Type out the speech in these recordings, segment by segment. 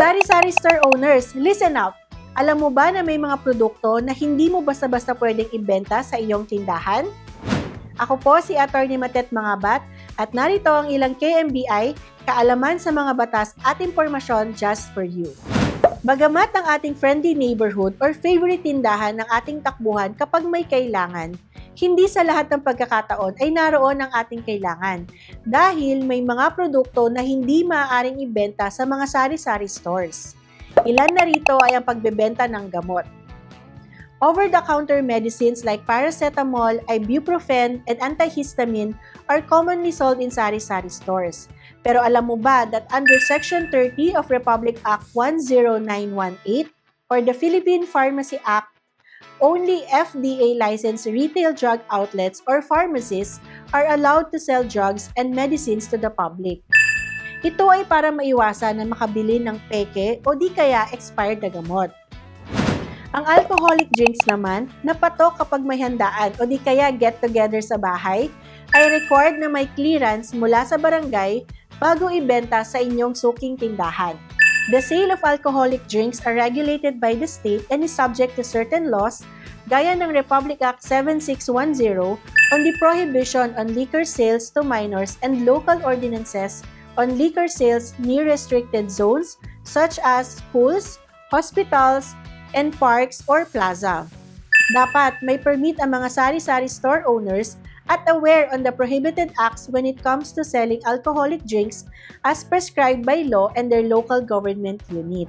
Sari-sari store owners, listen up! Alam mo ba na may mga produkto na hindi mo basta-basta pwedeng ibenta sa iyong tindahan? Ako po si Atty. Matet Mangabat at narito ang ilang KMBI, kaalaman sa mga batas at impormasyon just for you. Bagamat ang ating friendly neighborhood or favorite tindahan ng ating takbuhan kapag may kailangan, hindi sa lahat ng pagkakataon ay naroon ang ating kailangan dahil may mga produkto na hindi maaaring ibenta sa mga sari-sari stores. Ilan na rito ay ang pagbebenta ng gamot. Over-the-counter medicines like paracetamol, ibuprofen, and antihistamine are commonly sold in sari-sari stores. Pero alam mo ba that under Section 30 of Republic Act 10918 or the Philippine Pharmacy Act, only FDA-licensed retail drug outlets or pharmacies are allowed to sell drugs and medicines to the public. Ito ay para maiwasan na makabili ng peke o di kaya expired na gamot. Ang alcoholic drinks naman, na patok kapag may handaan o di kaya get-together sa bahay, ay required na may clearance mula sa barangay bago ibenta sa inyong suking tindahan. The sale of alcoholic drinks are regulated by the state and is subject to certain laws gaya ng Republic Act 7610 on the prohibition on liquor sales to minors and local ordinances on liquor sales near restricted zones such as schools, hospitals, and parks or plaza. Dapat may permit ang mga sari-sari store owners at aware on the prohibited acts when it comes to selling alcoholic drinks as prescribed by law and their local government unit.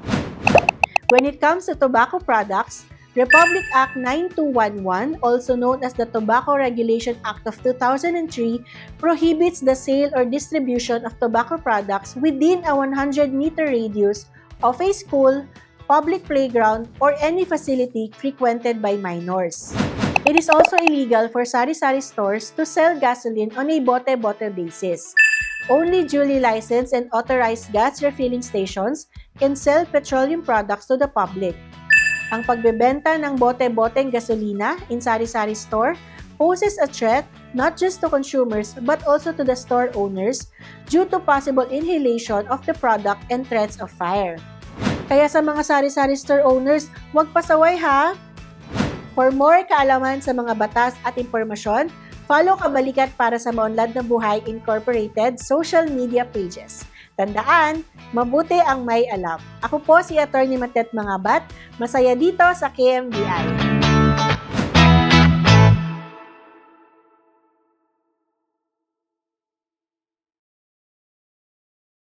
When it comes to tobacco products, Republic Act 9211, also known as the Tobacco Regulation Act of 2003, prohibits the sale or distribution of tobacco products within a 100-meter radius of a school, public playground, or any facility frequented by minors. It is also illegal for sari-sari stores to sell gasoline on a bote-bote basis. Only duly licensed and authorized gas refilling stations can sell petroleum products to the public. Ang pagbebenta ng bote-boteng gasolina in sari-sari store poses a threat not just to consumers but also to the store owners due to possible inhalation of the product and threats of fire. Kaya sa mga sari-sari store owners, huwag pasaway ha! For more kaalaman sa mga batas at impormasyon, follow Kabalikat para sa Maunlad na Buhay Incorporated social media pages. Tandaan, mabuti ang may alam. Ako po si Atty. Matet Mangabat, masaya dito sa KMBI.